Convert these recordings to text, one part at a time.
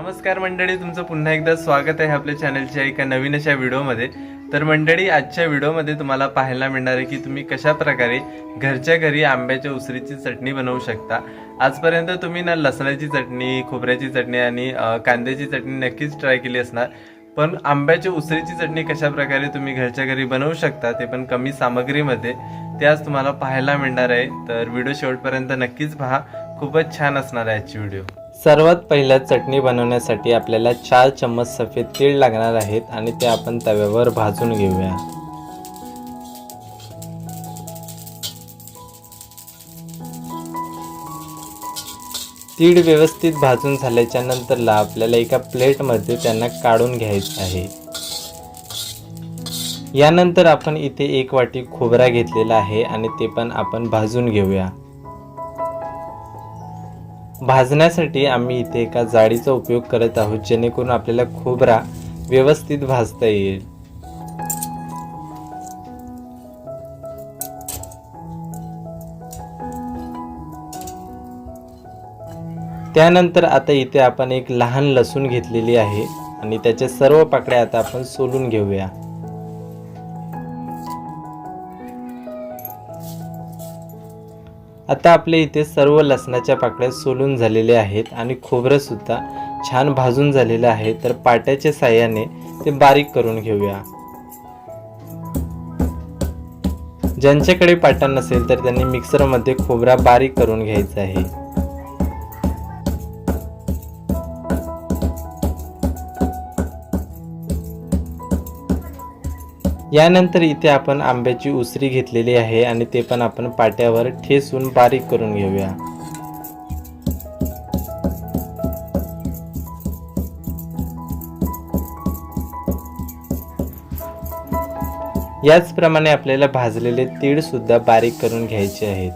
नमस्कार मंडळी तुमचं पुन्हा एकदा स्वागत आहे आपल्या चॅनलच्या एका नवीन अशा व्हिडिओमध्ये. तर मंडळी आजच्या व्हिडिओमध्ये तुम्हाला पाहायला मिळणार आहे की तुम्ही कशा प्रकारे घरच्या घरी आंब्याच्या उसरीची चटणी बनवू शकता. आजपर्यंत तुम्ही ना लसणाची चटणी खोबऱ्याची चटणी आणि कांद्याची चटणी नक्कीच ट्राय केली असणार. पण आंब्याच्या उसरीची चटणी कशा प्रकारे तुम्ही घरच्या घरी बनवू शकता ते पण कमी सामग्रीमध्ये. ते आज तुम्हाला पाहायला मिळणार आहे. तर व्हिडिओ शेवटपर्यंत नक्कीच पहा. खूपच छान असणार आहे आजची व्हिडिओ. सर्वात पहिल्या चटणी बनवण्यासाठी आपल्याला चार चम्मच सफेद तीळ लागणार आहेत आणि ते आपण तव्यावर भाजून घेऊया. तीळ व्यवस्थित भाजून झाल्याच्या नंतरला आपल्याला एका प्लेटमध्ये त्यांना काढून घ्यायचं आहे. यानंतर आपण इथे एक वाटी खोबरा घेतलेला आहे आणि ते पण आपण भाजून घेऊया. भाजण्यासाठी आम्ही इथे एका जाळीचा उपयोग करत आहोत जेणेकरून आपल्याला खोबरा व्यवस्थित भाजता येईल. त्यानंतर आता इथे आपण एक लहान लसूण घेतलेली आहे आणि त्याच्या सर्व पाकड्या आता आपण सोलून घेऊया. आता आपल्या इथे सर्व लसणाच्या पाकळ्या सोलून झालेल्या आहेत आणि खोबरंसुद्धा छान भाजून झालेलं आहे. तर पाट्याच्या साह्याने ते बारीक करून घेऊया. ज्यांच्याकडे पाटा नसेल तर त्यांनी मिक्सरमध्ये खोबरा बारीक करून घ्यायचा आहे. यानंतर इथे आपण आंब्याची उसरी घेतलेली आहे आणि ते पण आपण पाट्यावर ठेसून बारीक करून घेऊया. याचप्रमाणे आपल्याला भाजलेले तीळ सुद्धा बारीक करून घ्यायचे आहेत.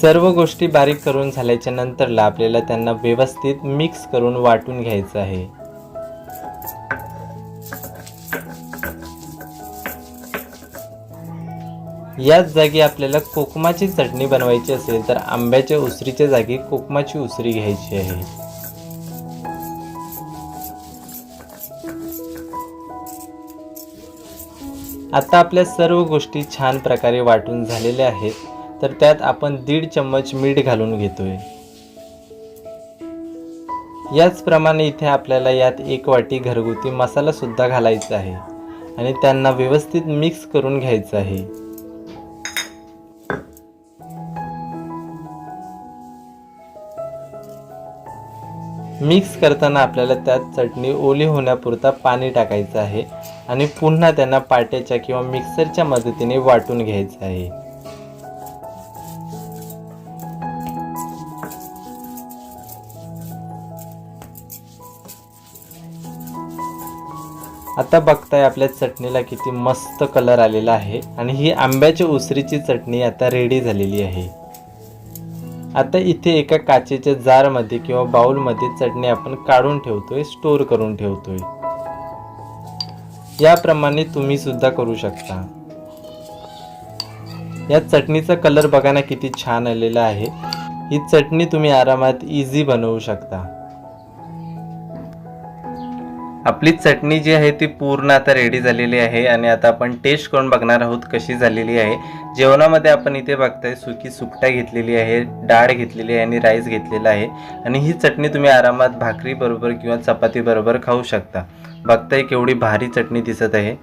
सर्व गोष्टी बारीक करून झाल्याच्या नंतरला आपल्याला त्यांना व्यवस्थित मिक्स करून वाटून घ्यायचं आहे. याच जागी आपल्याला कोकमाची चटणी बनवायची असेल तर आंब्याच्या उसरीच्या जागी कोकमाची उसरी घ्यायची आहे. आता आपल्या सर्व गोष्टी छान प्रकारे वाटून झालेल्या आहेत. तर त्यात आपण दीड चम्मच मीठ घालून घेतोय. याचप्रमाणे इथे आपल्याला यात एक वाटी घरगुती मसाला सुद्धा घालायचा आहे आणि त्यांना व्यवस्थित मिक्स करून घ्यायचं आहे. मिक्स करताना आपल्याला त्यात चटणी ओली होण्यापुरता पाणी टाकायचं आहे आणि पुन्हा त्यांना पाट्याच्या किंवा मिक्सरच्या मदतीने वाटून घ्यायचं आहे. आता बघताय आपल्या चटणीला किती मस्त कलर आलेला आहे. आणि ही आंब्याच्या उसरीची चटणी आता रेडी झालेली आहे. आता इथे एका काचेच्या जारमध्ये किंवा बाउलमध्ये चटणी आपण काढून ठेवतोय स्टोर करून ठेवतोय. याप्रमाणे तुम्ही सुद्धा करू शकता. या चटणीचा कलर बघा ना किती छान आलेला आहे. ही चटणी तुम्ही आरामात इझी बनवू शकता. आपली चटणी जी आहे ती पूर्ण आता रेडी झालेली आहे आणि आता आपण टेस्ट करून बघणार आहोत कशी झालेली आहे. जेवणामध्ये आपण इथे बघताय सुकी सुकटा घेतलेली आहे डाळ घेतलेली आहे आणि राईस घेतलेला आहे. आणि ही चटणी तुम्ही आरामात भाकरी बरोबर किंवा चपाती बरोबर खाऊ शकता. बघताय केवढी भारी चटणी दिसत आहे.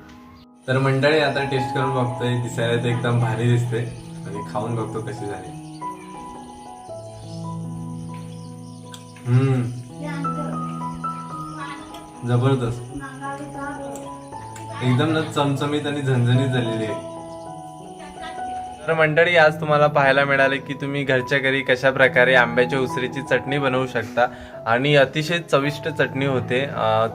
तर मंडळी आता टेस्ट करून बघतोय दिसायला तर एकदम भारी दिसते आणि खाऊन बघतो कशी झाली. हम्म. जबरदस्त. एकदम ना चमचमीत आणि झणझणीत झालेली आहे. तर मंडळी आज तुम्हाला पाहायला मिळाले की तुम्ही घरच्या घरी कशा प्रकारे आंब्याच्या उसरीची चटणी बनवू शकता. आणि अतिशय चविष्ट चटणी होते.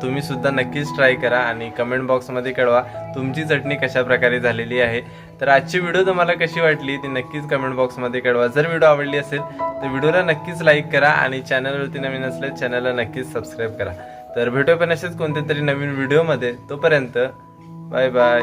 तुम्ही सुद्धा नक्कीच ट्राय करा आणि कमेंट बॉक्समध्ये कळवा तुमची चटणी कशा प्रकारे झालेली आहे. तर आजची व्हिडिओ तुम्हाला कशी वाटली ती नक्कीच कमेंट बॉक्समध्ये कळवा. जर व्हिडिओ आवडली असेल तर व्हिडिओला नक्कीच लाईक करा आणि चॅनलवरती नवीन असल्यास चॅनलला नक्कीच सबस्क्राईब करा. तर भेटूया पण असेच कोणत्या तरी नवीन व्हिडिओमध्ये तोपर्यंत बाय बाय